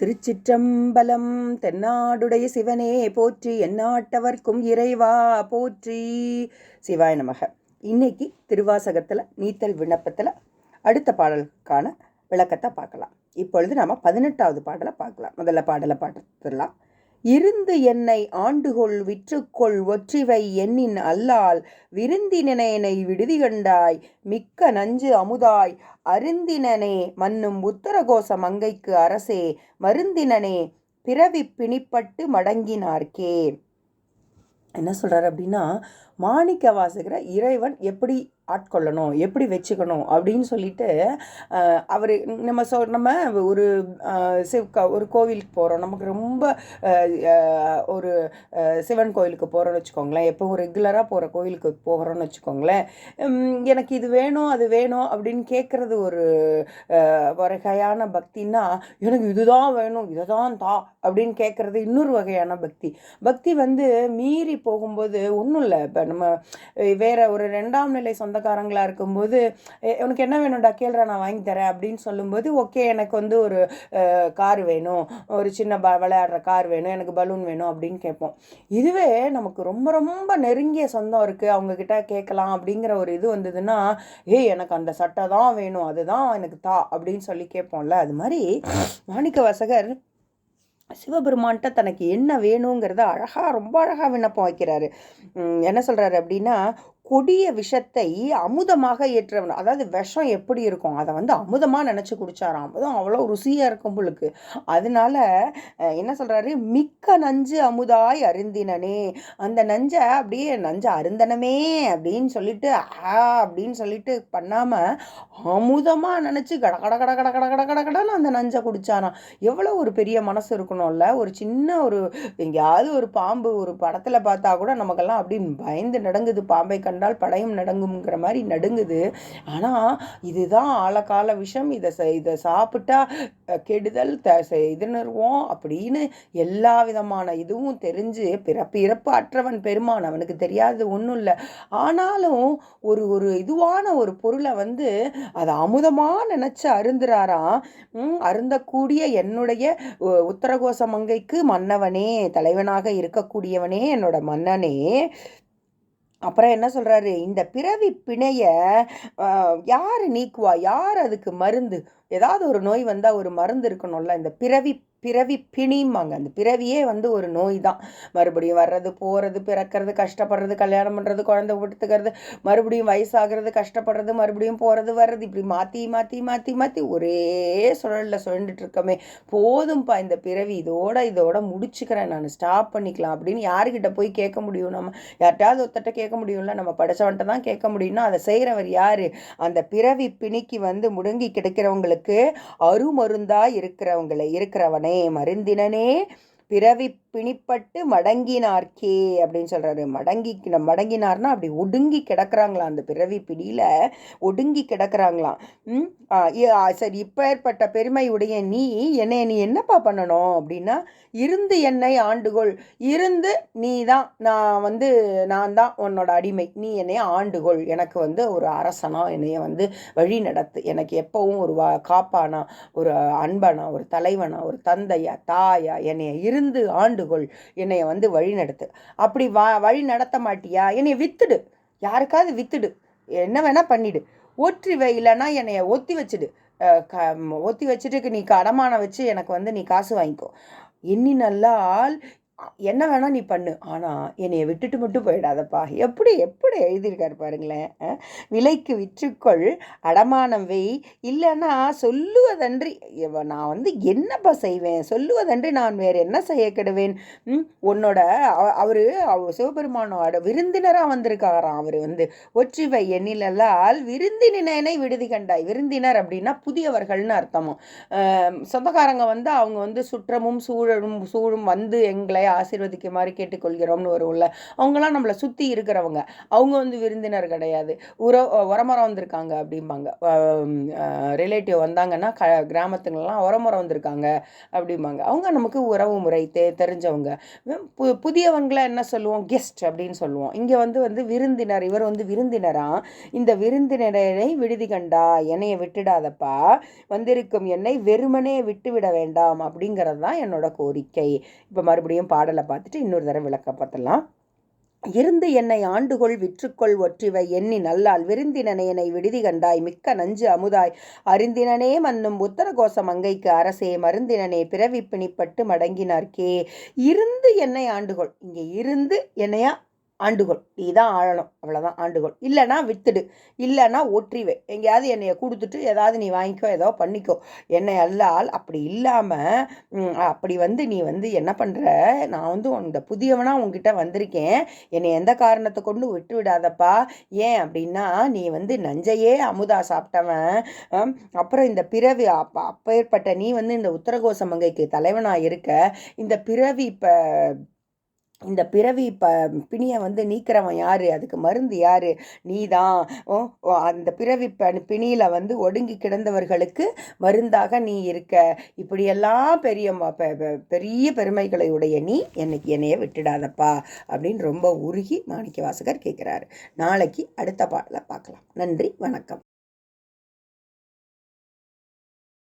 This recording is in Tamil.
திருச்சிற்றம்பலம் தென்னாடுடைய சிவனே போற்றி எந்நாட்டவர்க்கும் இறைவா போற்றி. சிவாய நமக. இன்னைக்கு திருவாசகத்தில் நீத்தல் விண்ணப்பத்தில் அடுத்த பாடலுக்கான விளக்கத்தை பார்க்கலாம். இப்பொழுது நாம் பதினெட்டாவது பாடலை பார்க்கலாம். முதல்ல பாடலை பார்த்துடலாம் இருந்து என்னை ஆண்டுகொள் விற்றுக்கொள் ஒற்றிவை எண்ணின் அல்லால் விருந்தினனை விடுதி கண்டாய் மிக்க நஞ்சு அமுதாய். அருந்தினனே மன்னும் உத்தரகோச மங்கைக்கு அரசே மருந்தினனே பிறவி பிணிப்பட்டு மடங்கினார்க்கே. என்ன சொல்கிறார் அப்படின்னா மாணிக்க வாசகரை இறைவன் எப்படி ஆட்கொள்ளணும் எப்படி வச்சுக்கணும் அப்படின்னு சொல்லிட்டு அவர் நம்ம சொ நம்ம ஒரு சிவ் ஒரு கோவிலுக்கு போகிறோம் நமக்கு ரொம்ப ஒரு சிவன் கோயிலுக்கு போகிறோன்னு வச்சுக்கோங்களேன். எப்போ ரெகுலராக போகிற கோயிலுக்கு போகிறோன்னு வச்சுக்கோங்களேன். எனக்கு இது வேணும் அது வேணும் அப்படின்னு கேட்குறது ஒரு வகையான பக்தின்னா எனக்கு இதுதான் வேணும் இதை தான் தா அப்படின்னு கேட்குறது இன்னொரு வகையான பக்தி. பக்தி வந்து மீறி போகும்போது ஒன்றும் இல்லை. இப்போ நம்ம வேறு ஒரு ரெண்டாம் நிலை சொந்தக்காரங்களாக இருக்கும்போது உனக்கு என்ன வேணும்டா? கேள்றா நான் வாங்கி தரேன். அப்படின்னு சொல்லும்போது ஓகே எனக்கு வந்து ஒரு கார் வேணும். ஒரு சின்ன ப விளையாடுற கார் வேணும். எனக்கு பலூன் வேணும். அப்படின்னு கேட்போம். இதுவே நமக்கு ரொம்ப ரொம்ப நெருங்கிய சொந்தம் இருக்குது அவங்கக்கிட்ட கேட்கலாம் அப்படிங்கிற ஒரு இது வந்ததுன்னா ஏய் எனக்கு அந்த சட்டை தான் வேணும். அதுதான் எனக்கு தா. அப்படின்னு சொல்லி கேட்போம்ல. அது மாதிரி மாணிக்க வாசகர் சிவபெருமான்கிட்ட தனக்கு என்ன வேணுங்கிறத அழகாக ரொம்ப அழகாக விண்ணப்பம் வைக்கிறாரு. என்ன சொல்கிறாரு அப்படின்னா கொடிய விஷத்தை அமுதமாக ஏற்றவன். அதாவது விஷம் எப்படி இருக்கும்? அதை வந்து அமுதமாக நினச்சி குடித்தாராம் அதுவும் அவ்வளோ ருசியாக இருக்கும் உங்களுக்கு அதனால என்ன சொல்கிறாரு மிக்க நஞ்சு அமுதாய் அருந்தினனே. அந்த நஞ்சை அப்படியே நஞ்சை அருந்தனமே அப்படின்னு சொல்லிட்டு ஆ அப்படின்னு சொல்லிட்டு பண்ணாமல் அமுதமாக நினச்சி கட கட கட கட கட கட கட கடன்னு அந்த நஞ்சை குடித்தாராம் எவ்வளோ ஒரு பெரிய மனசு இருக்கணும்ல. ஒரு சின்ன ஒரு எங்கேயாவது ஒரு பாம்பு ஒரு படத்தில் பார்த்தா கூட நமக்கெல்லாம் அப்படின்னு பயந்து நடங்குது பாம்பை கண் கண்டால் படையும் நடங்குங்கிற மாதிரி நடுங்குது. ஆனால் இதுதான் ஆழக்கால விஷம். இதை இதை சாப்பிட்டா கெடுதல் த இதுன்னுருவோம் அப்படின்னு எல்லா விதமான இதுவும் தெரிஞ்சு பிறப்பு இறப்பு அற்றவன் பெருமான். அவனுக்கு தெரியாதது ஒன்றும் இல்லை. ஆனாலும் ஒரு ஒரு இதுவான ஒரு பொருளை வந்து அதை அமுதமாக நினச்சி அருந்துறாராம் அருந்தக்கூடிய என்னுடைய உத்தரகோச மங்கைக்கு மன்னவனே தலைவனாக இருக்கக்கூடியவனே என்னோட மன்னனே அப்புறம் என்ன சொல்கிறாரு இந்த பிறவி பிணையை யார் நீக்குவா? யார் அதுக்கு மருந்து? ஏதாவது ஒரு நோய் வந்தால் ஒரு மருந்து இருக்கணும்ல இந்த பிறவி பிறவி பிணிம்பாங்க. அந்த பிறவியே வந்து ஒரு நோய் தான் மறுபடியும் வர்றது போகிறது பிறக்கிறது கஷ்டப்படுறது கல்யாணம் பண்ணுறது குழந்தை விட்டுக்கிறது மறுபடியும் வயசாகிறது கஷ்டப்படுறது மறுபடியும் போகிறது வர்றது இப்படி மாற்றி மாற்றி மாற்றி மாற்றி ஒரே சுழலில் சுழண்டுட்டு இருக்கமே போதும்ப்பா இந்த பிறவி இதோட இதோட முடிச்சுக்கிறேன் நான். ஸ்டாப் பண்ணிக்கலாம் அப்படின்னு யாருக்கிட்ட போய் கேட்க முடியும்? நம்ம யார்கிட்டயாவது ஒருத்தட்ட கேட்க முடியும்ல? நம்ம படித்தவன்ட்ட தான் கேட்க முடியும்னா அதை செய்கிறவர் யார்? அந்த பிறவி பிணிக்கு வந்து முடங்கி கிடைக்கிறவங்களுக்கு அருமருந்தாக இருக்கிறவங்களை இருக்கிறவனே மருந்தினனே பிறவி பிணிப்பட்டு மடங்கினார்க்கே அப்படின்னு சொல்கிறாரு மடங்கி மடங்கினார்னா அப்படி ஒடுங்கி கிடக்குறாங்களாம் அந்த பிறவி பிடியில். ஒடுங்கி கிடக்குறாங்களாம். சரி இப்போ ஏற்பட்ட பெருமையுடைய நீ என்னை நீ என்னப்பா பண்ணணும் அப்படின்னா இருந்து என்னை ஆண்டுகொள். இருந்து நீ தான் நான் வந்து நான் தான் உன்னோட அடிமை. நீ என்னை ஆண்டுகொள். எனக்கு வந்து ஒரு அரசனா என்னைய வந்து வழி நடத்து எனக்கு எப்பவும் ஒரு வா காப்பானா ஒரு அன்பனா ஒரு தலைவனா ஒரு தந்தையா தாயா என்னைய இருந்து ஆண்டு கொள் என்னைய வந்து வழி நடத்து. அப்படி வா வழி நடத்த மாட்டியா? என்னைய வித்துடு. யாருக்காவது வித்துடு. என்ன வேணால் பண்ணிடு. ஒற்றி வை இல்லைன்னா என்னைய ஒத்தி வச்சுடு. க ஒத்தி வச்சுட்டு நீ அடமானம் வச்சு எனக்கு வந்து நீ காசு வாங்கிக்கோ. எண்ணி நல்லால் என்ன வேணால் நீ பண்ணு. ஆனால் என்னையை விட்டுட்டு மட்டும் போயிடாதப்பா. எப்படி எப்படி எழுதியிருக்காரு பாருங்களேன் விலைக்கு விற்றுக்கொள் அடமானம் வெய். இல்லைன்னா சொல்லுவதன்றி நான் வந்து என்னப்பா செய்வேன்? சொல்லுவதன்றி நான் வேறு என்ன செய்ய கெடுவேன்? உன்னோட அவர் சிவபெருமானோட விருந்தினராக வந்திருக்காராம் அவர் வந்து ஒற்றிவை எண்ணிலால் விருந்தினனை விடுதி கண்டாய். விருந்தினர் அப்படின்னா புதியவர்கள்னு அர்த்தமும் சொந்தக்காரங்க வந்து அவங்க வந்து சுற்றமும் சூழலும் சூழும் வந்து எங்களை தாயை ஆசீர்வதிக்குமாறு கேட்டுக்கொள்கிறோம்னு வரும்ல அவங்களாம் நம்மளை சுற்றி இருக்கிறவங்க. அவங்க வந்து விருந்தினர் கிடையாது. உற உரமரம் வந்திருக்காங்க அப்படிம்பாங்க. ரிலேட்டிவ் வந்தாங்கன்னா க கிராமத்துங்களெலாம் உரமரம் வந்திருக்காங்க அப்படிம்பாங்க. அவங்க நமக்கு உறவு முறை தெ தெரிஞ்சவங்க. பு புதியவங்களை என்ன சொல்லுவோம்? கெஸ்ட் அப்படின்னு சொல்லுவோம். இங்கே வந்து வந்து விருந்தினர் இவர் வந்து விருந்தினரா? இந்த விருந்தினரை விடுதி கண்டா? என்னைய விட்டுடாதப்பா. வந்திருக்கும் என்னை வெறுமனே விட்டு விட வேண்டாம் அப்படிங்கிறது தான் என்னோட கோரிக்கை. இப்போ மறுபடியும் பாடலை பார்த்துட்டு இன்னொரு தடவை விளக்க பார்த்தலாம் இருந்து என்னை ஆண்டுகொள் விற்றுக்கொள் ஒற்றிவை எண்ணி நல்லால் விருந்தினனை விடுதி கண்டாய் மிக்க நஞ்சு அமுதாய். அருந்தினனே மன்னும் உத்தரகோச மங்கைக்கு அரசே மருந்தினனே பிறவி பிணிப்பட்டு மடங்கினார்க்கே. இருந்து என்னை ஆண்டுகொள். இங்கே இருந்து என்னையா ஆண்டுகோள். நீ தான் ஆழணும் அவ்வளோதான் ஆண்டுகோள். இல்லைனா வித்துடு. இல்லைனா ஒற்றிவே எங்கேயாவது என்னைய கொடுத்துட்டு ஏதாவது நீ வாங்கிக்கோ ஏதோ பண்ணிக்கோ. என்னை அல்லால் அப்படி இல்லாமல் அப்படி வந்து நீ வந்து என்ன பண்ணுற நான் வந்து இந்த புதியவனாக உங்ககிட்ட வந்திருக்கேன். என்னை எந்த காரணத்தை கொண்டு விட்டு விடாதப்பா. ஏன் அப்படின்னா நீ வந்து நஞ்சையே அமுதா சாப்பிட்டவன். அப்புறம் இந்த பிறவி அப்போ அப்பேற்பட்ட நீ வந்து இந்த உத்தரகோச மங்கைக்கு தலைவனாக இருக்க இந்த பிறவி இப்போ இந்த பிறவி ப பிணியை வந்து நீக்கிறவன் யார்? அதுக்கு மருந்து யார்? நீ தான் அந்த பிறவி ப பிணியில் வந்து ஒடுங்கி கிடந்தவர்களுக்கு மருந்தாக நீ இருக்க. இப்படியெல்லாம் பெரிய பெரிய பெருமைகளை உடைய நீ என்னைக்கு என்னைய விட்டுடாதப்பா? அப்படின்னு ரொம்ப உருகி மாணிக்க வாசகர் கேட்குறாரு நாளைக்கு அடுத்த பாடலை பார்க்கலாம் நன்றி வணக்கம்.